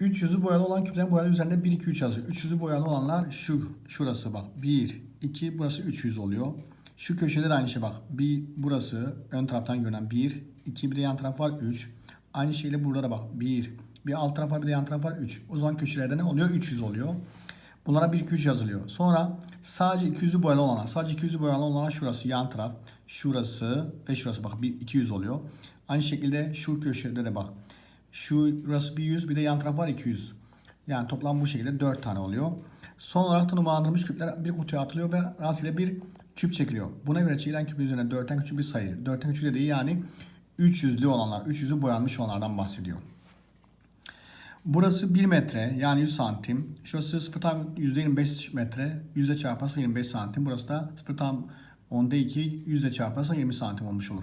300'ü boyalı olan küplerin boyalı üzerinde 1, 2, 3 yazıyor. 300'ü boyalı olanlar şu. Şurası bak. 1, 2, burası 300 oluyor. Şu köşede de aynı şey bak. Bir, burası ön taraftan görünen 1, 2, bir de yan taraf var 3. Aynı şeyle burada da bak. 1, bir alt taraf var bir de yan taraf var 3. O zaman köşelerde ne oluyor? 300 oluyor. Bunlara 1, 2, 3 yazılıyor. Sonra sadece 200'ü boyalı olanlar. Sadece 200'ü boyalı olanlar şurası yan taraf. Şurası ve şurası bak. Bir, 200 oluyor. Aynı şekilde şu köşede de bak. Şurası bir 100 bir de yan taraf var 200. Yani toplam bu şekilde 4 tane oluyor. Son olarak tanımlandırılmış küpler bir kutuya atılıyor ve rastgele bir küp çekiliyor. Buna göre çekilen küpün üzerine 4'ten küçük bir sayı. 4'ten küçük dediği yani 300'lü olanlar, 300'ü boyanmış olanlardan bahsediyor. Burası 1 metre yani 100 santim. Şurası 0 tam %25 metre. Yüzde çarparsa 25 santim. Burası da 0 tam onda 2 yüzde çarparsa 20 santim olmuş olur.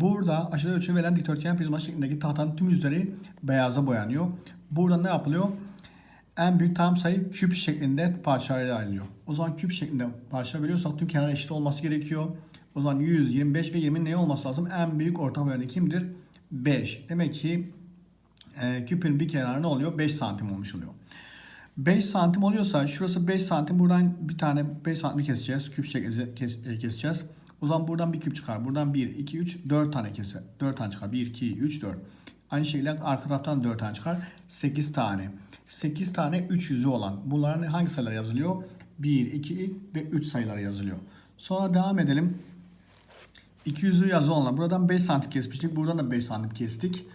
Burada aşağıda ölçü verilen dikdörtgen prizma şeklindeki tahtanın tüm yüzleri beyaza boyanıyor. Burada ne yapılıyor? En büyük tam sayı küp şeklinde parçalara ayrılıyor. O zaman küp şeklinde parça veriyorsak tüm kenar eşit olması gerekiyor. O zaman 100, 25 ve 20 ne olması lazım? En büyük ortak böleni kimdir? 5. Demek ki e, küpün bir kenarı ne oluyor? 5 santim olmuş oluyor. 5 santim oluyorsa şurası 5 santim buradan bir tane 5 santim keseceğiz. Küp kes, e, keseceğiz. O zaman buradan bir küp çıkar. Buradan 1, 2, 3, 4 tane keser. 4 tane çıkar. 1, 2, 3, 4. Aynı şekilde arka taraftan 4 tane çıkar. 8 tane. 8 tane 3 yüzü olan. Bunların hangi sayılar yazılıyor? 1, 2 ve 3 sayıları yazılıyor. Sonra devam edelim. 200'ü yazı olanlar. Buradan 5 santim kesmiştik. Buradan da 5 santim kestik.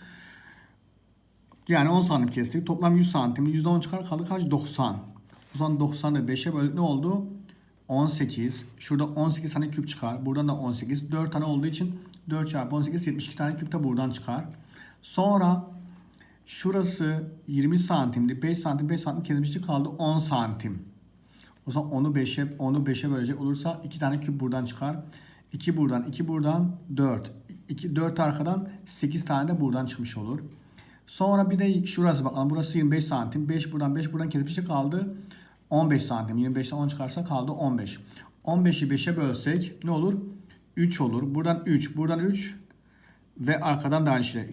Yani 10 santim kestik. Toplam 100 santim. %10 çıkar kaldı kaç? 90. O zaman 90'ı 5'e böldük ne oldu? 18. Şurada 18 tane küp çıkar. Buradan da 18. 4 tane olduğu için 4 çarpı 18 72 tane küp de buradan çıkar. Sonra şurası 20 santimdi. 5 santim 5 santim kesmiştik kaldı 10 santim. O zaman onu 5'e onu 5'e bölecek olursa 2 tane küp buradan çıkar. 2 buradan 2 buradan 4. 2 4 arkadan 8 tane de buradan çıkmış olur. Sonra bir de şurası bakalım. Burası 25 santim. 5 buradan 5 buradan kesmiştik kaldı. 15 santim. 25'ten 10 çıkarsa kaldı 15. 15'i 5'e bölsek ne olur? 3 olur. Buradan 3, buradan 3 ve arkadan da aynı şey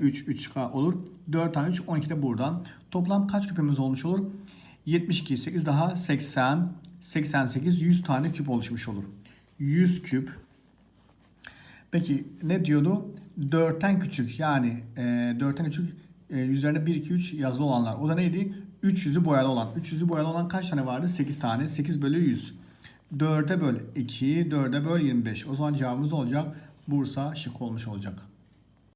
3, 3 olur. 4 tane 3, 12 de buradan. Toplam kaç küpümüz olmuş olur? 72, 8 daha 80, 88, 100 tane küp oluşmuş olur. 100 küp. Peki ne diyordu? 4'ten küçük yani e, 4'ten küçük e, üzerine 1, 2, 3 yazılı olanlar. O da neydi? 300'ü boyalı olan. 300'ü boyalı olan kaç tane vardı? 8 tane. 8 bölü 100. 4'e böl 2, 4'e böl 25. O zaman cevabımız olacak. Bursa şık olmuş olacak.